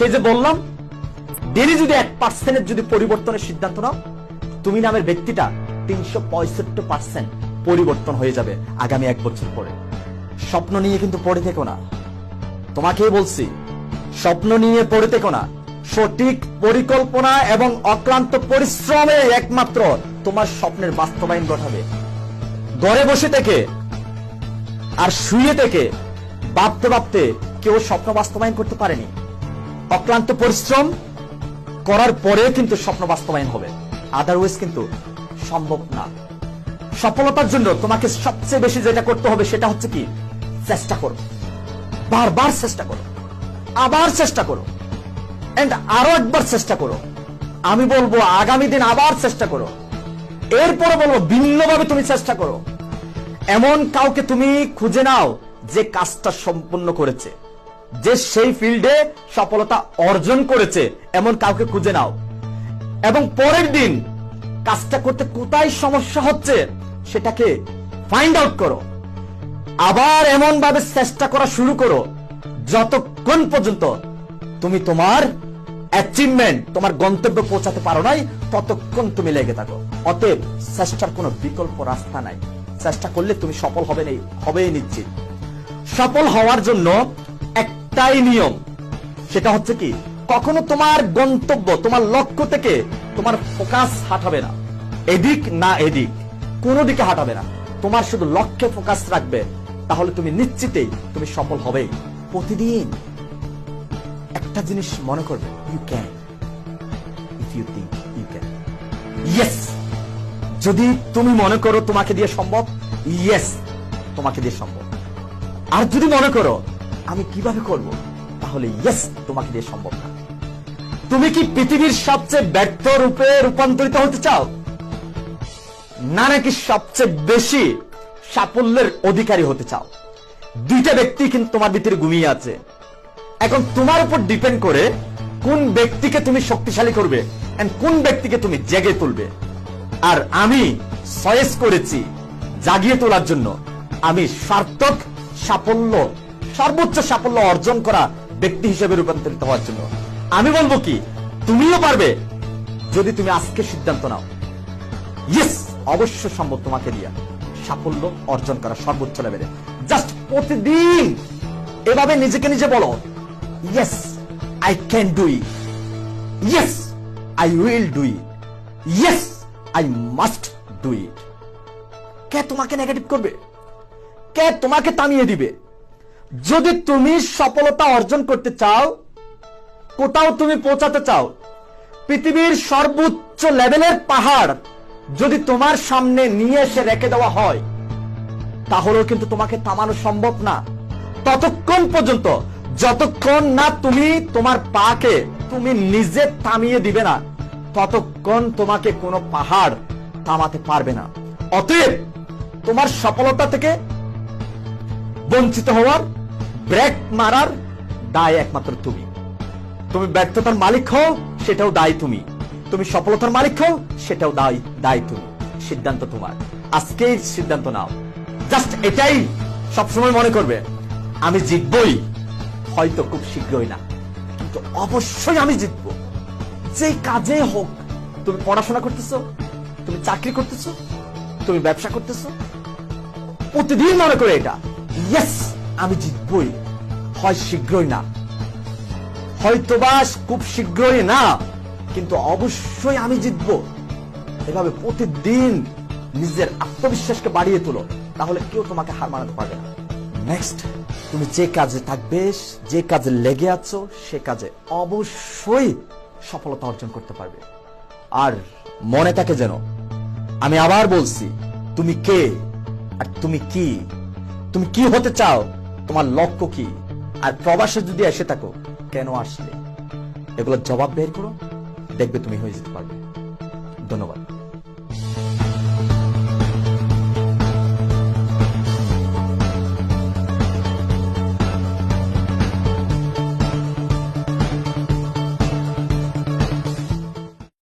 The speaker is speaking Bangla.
সে যে বললাম ডেলি যদি এক পার্সেন্টের যদি পরিবর্তনের সিদ্ধান্ত নাও, তুমি নামের ব্যক্তিটা তিনশো পঁয়ষট্টি পার্সেন্ট পরিবর্তন হয়ে যাবে আগামী এক বছর পরে। স্বপ্ন নিয়ে কিন্তু পড়ে থেকো না। তোমাকেই বলছি, স্বপ্ন নিয়ে পড়ে থেকো না। সঠিক পরিকল্পনা এবং অক্লান্ত পরিশ্রমে একমাত্র তোমার স্বপ্নের বাস্তবায়ন ঘটাবে। ঘরে বসে থেকে আর শুয়ে থেকে ভাবতে ভাবতে কেউ স্বপ্ন বাস্তবায়ন করতে পারেনি। অক্লান্ত পরিশ্রম করার পরে কিন্তু স্বপ্ন বাস্তবায়ন হবে। আদারওয়াইজ কিন্তু সম্ভব না। সফলতার জন্য তোমাকে সবচেয়ে বেশি যেটা করতে হবে সেটা হচ্ছে কি? চেষ্টা করো। বারবার চেষ্টা করো। আবার চেষ্টা করো। এন্ড আরও একবার চেষ্টা করো। আমি বলব আগামী দিন আবার চেষ্টা করো। এরপরে বলব ভিন্নভাবে তুমি চেষ্টা করো। এমন কাউকে তুমি খুঁজে নাও যে কাজটা সম্পূর্ণ করেছে। যে সেই ফিল্ডে সফলতা অর্জন করেছে, এমন কাউকে খুঁজে নাও। এবং পরের দিন কাজটা করতে কোথায় সমস্যা হচ্ছে সেটাকে ফাইন্ড আউট করো। আবার এমন ভাবে চেষ্টা করা শুরু করো, যতক্ষণ পর্যন্ত তুমি তোমার অ্যাচিভমেন্ট তোমার গন্তব্যে পৌঁছাতে পারো নাই, ততক্ষণ তুমি লেগে থাকো। অতএব চেষ্টার কোনো বিকল্প রাস্তা নাই। চেষ্টা করলে তুমি সফল হবে নেই হবেই নিশ্চিত। সফল হওয়ার জন্য একটাই নিয়ম। সেটা হচ্ছে কি, কখনো তোমার গন্তব্য, তোমার লক্ষ্য থেকে তোমার ফোকাস হাঁটাবে না। এদিক না এদিক, কোনো দিকে হাঁটাবে না। তোমার শুধু লক্ষ্যে ফোকাস রাখবে, তাহলে তুমি নিশ্চিতেই তুমি সফল হবেই। প্রতিদিন একটা জিনিস মনে করবে you can if you think you can yes যদি তুমি মনে করো তোমাকে দিয়ে সম্ভব ইয়েস তোমাকে দিয়ে সম্ভব। আর যদি মনে করো আমি কীভাবে করব? তাহলে ইয়েস তোমাকে দিয়ে সম্ভব না। তুমি কি পৃথিবীর সবচেয়ে ব্যর্থ রূপে রূপান্তরিত হতে চাও? না নাকি সবচেয়ে বেশি সাফল্যের অধিকারী হতে চাও? দুইটা ব্যক্তি কিন্তু তোমার ভিতরে ঘুমিয়ে আছে। এখন তোমার উপর ডিপেন্ড করে কোন ব্যক্তিকে তুমি শক্তিশালী করবে কোন ব্যক্তিকে তুমি জেগে তুলবে। আর আমি সয়েস করেছি জাগিয়ে তোলার জন্য। আমি সার্থক, সাফল্য সর্বোচ্চ সাফল্য অর্জন করা ব্যক্তি হিসেবে রূপান্তরিত হওয়ার জন্য। আমি বলব কি, তুমিও পারবে যদি তুমি আজকে সিদ্ধান্ত নাও। ইয়েস অবশ্য সম্ভব তোমাকে দিয়া সাফল্য অর্জন করা সর্বোচ্চ লেভেলে জাস্ট প্রতিদিন এভাবে নিজেকে নিজে বলো yes I can do it yes I will do it yes I must do it কে তোমাকে নেগেটিভ করবে? কে তোমাকে থামিয়ে দিবে? যদি তুমি সফলতা অর্জন করতে চাও, কোথাও তুমি পৌঁছাতে চাও, পৃথিবীর সর্বোচ্চ লেভেলের পাহাড় যদি তোমার সামনে নিয়ে এসে রেখে দেওয়া হয়, তাহলেও কিন্তু তোমাকে থামানো সম্ভব না। ততক্ষণ পর্যন্ত, যতক্ষণ না তুমি তোমার পাকে তুমি নিজে থামিয়ে দিবে না, ততক্ষণ তোমাকে কোনো পাহাড় থামাতে পারবে না। অতএব, তোমার সফলতা থেকে বঞ্চিত হওয়ার ব্রেক মারার দায় একমাত্র তুমি। তুমি ব্যর্থতার মালিক হও, সেটাও দায়ী তুমি। তুমি সফলতার মালিক হও, সেটাও দায়ী দায়ী তুমি। সিদ্ধান্ত তোমার। আজকেই সিদ্ধান্ত নাও। জাস্ট এটাই সবসময় মনে করবে, আমি জিতবই। হয়তো খুব শীঘ্রই না, কিন্তু অবশ্যই আমি জিতব। যে কাজে হোক, তুমি পড়াশোনা করতেছো, তুমি চাকরি করতেছো, তুমি ব্যবসা করতেছো, প্রতিদিন মনে করে এটা। ইয়েস আমি জিতবই, হয় শীঘ্রই না। হয়তোবা খুব শীঘ্রই না, কিন্তু অবশ্যই আমি জিতব। এভাবে প্রতিদিন নিজের আত্মবিশ্বাসকে বাড়িয়ে তোলো, তাহলে কেউ তোমাকে হার মানাতে পারবে না। নেক্সট তুমি যে কাজে থাকবে, যে কাজে লেগে আছো, সে কাজে অবশ্যই সফলতা অর্জন করতে পারবে। আর মনে থাকে যেন, আমি আবার বলছি, তুমি কে আর তুমি কি? তুমি কি হতে চাও? তোমার লক্ষ্য কি? আর প্রবাসে যদি এসে থাকো, কেন আসলে? এগুলোর জবাব বের করো। দেখবে তুমি হয়ে যেতে পারবে। ধন্যবাদ।